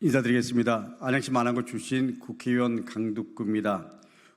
인사드리겠습니다. 안양시 만안구 출신 국회의원 강두구입니다.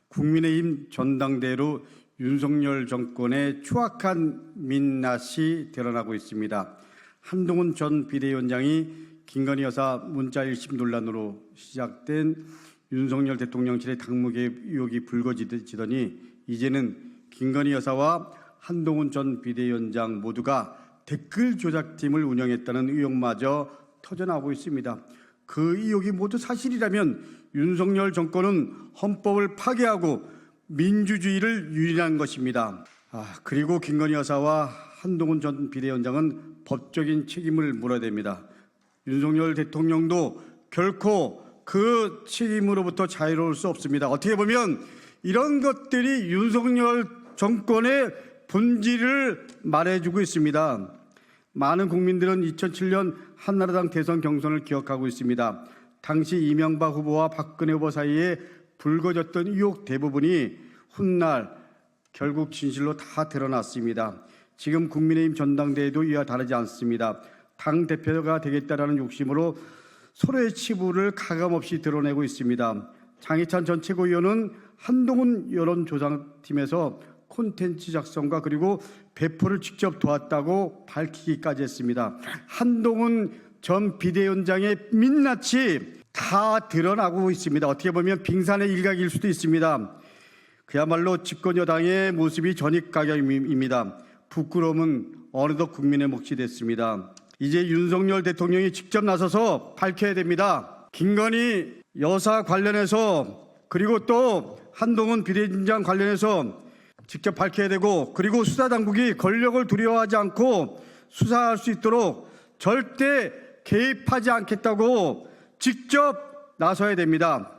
국민의힘 전당대회로 윤석열 정권의 추악한 민낯이 드러나고 있습니다. 한동훈 전 비대위원장이 김건희 여사 문자 일심 논란으로 시작된 윤석열 대통령실의 당무 개입 의혹이 불거지더니 이제는 김건희 여사와 한동훈 전 비대위원장 모두가 댓글 조작팀을 운영했다는 의혹마저 터져나오고 있습니다. 그 의혹이 모두 사실이라면 윤석열 정권은 헌법을 파괴하고 민주주의를 유린한 것입니다. 아, 그리고 김건희 여사와 한동훈 전 비대위원장은 법적인 책임을 물어야 됩니다. 윤석열 대통령도 결코 그 책임으로부터 자유로울 수 없습니다. 어떻게 보면 이런 것들이 윤석열 정권의 본질을 말해주고 있습니다. 많은 국민들은 2007년 한나라당 대선 경선을 기억하고 있습니다. 당시 이명박 후보와 박근혜 후보 사이에 불거졌던 의혹 대부분이 훗날 결국 진실로 다 드러났습니다. 지금 국민의힘 전당대회도 이와 다르지 않습니다. 당 대표가 되겠다라는 욕심으로 서로의 치부를 가감없이 드러내고 있습니다. 장희찬 전 최고위원은 한동훈 여론조사팀에서 콘텐츠 작성과 그리고 배포를 직접 도왔다고 밝히기까지 했습니다. 한동훈 전 비대위원장의 민낯이 다 드러나고 있습니다. 어떻게 보면 빙산의 일각일 수도 있습니다. 그야말로 집권 여당의 모습이 전입 가격입니다. 부끄러움은 어느덧 국민의 몫이 됐습니다. 이제 윤석열 대통령이 직접 나서서 밝혀야 됩니다. 김건희 여사 관련해서 그리고 또 한동훈 비대위원장 관련해서 직접 밝혀야 되고 그리고 수사 당국이 권력을 두려워하지 않고 수사할 수 있도록 절대 개입하지 않겠다고 직접 나서야 됩니다.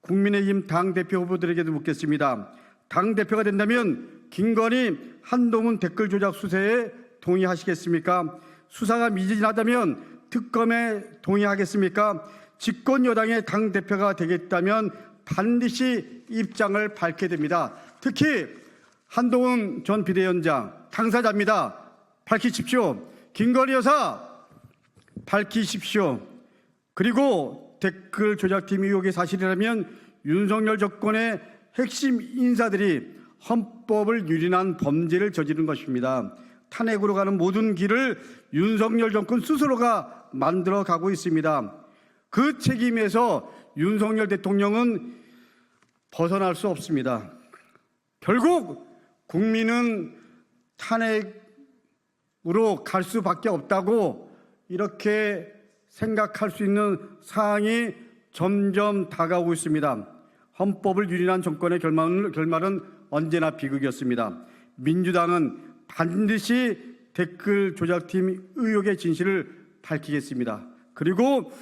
국민의힘 당대표 후보들에게도 묻겠습니다. 당대표가 된다면 김건희 한동훈 댓글 조작 수사에 동의하시겠습니까? 수사가 미진하다면 특검에 동의하겠습니까? 집권 여당의 당대표가 되겠다면 반드시 입장을 밝게 됩니다. 특히 한동훈 전 비대위원장 당사자입니다. 밝히십시오. 김건희 여사 밝히십시오. 그리고 댓글 조작팀 의혹이 사실이라면 윤석열 정권의 핵심 인사들이 헌법을 유린한 범죄를 저지른 것입니다. 탄핵으로 가는 모든 길을 윤석열 정권 스스로가 만들어 가고 있습니다. 그 책임에서 윤석열 대통령은 벗어날 수 없습니다. 결국 국민은 탄핵으로 갈 수밖에 없다고 이렇게 생각할 수 있는 사항이 점점 다가오고 있습니다. 헌법을 유린한 정권의 결말은, 결말은 언제나 비극이었습니다. 민주당은 반드시 댓글 조작팀 의혹의 진실을 밝히겠습니다. 그리고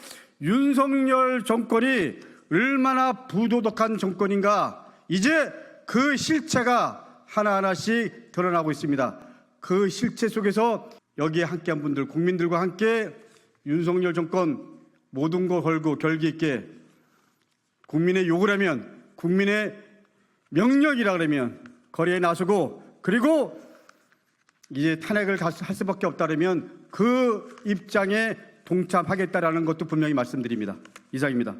윤석열 정권이 얼마나 부도덕한 정권인가 이제 그 실체가 하나하나씩 드러나고 있습니다. 그 실체 속에서 여기에 함께한 분들, 국민들과 함께 윤석열 정권 모든 거 걸고 결기 있게 국민의 욕을 하면 국민의 명령이라 그러면 거리에 나서고 그리고 이제 탄핵을 할 수밖에 없다면 그 입장에 동참하겠다라는 것도 분명히 말씀드립니다. 이상입니다.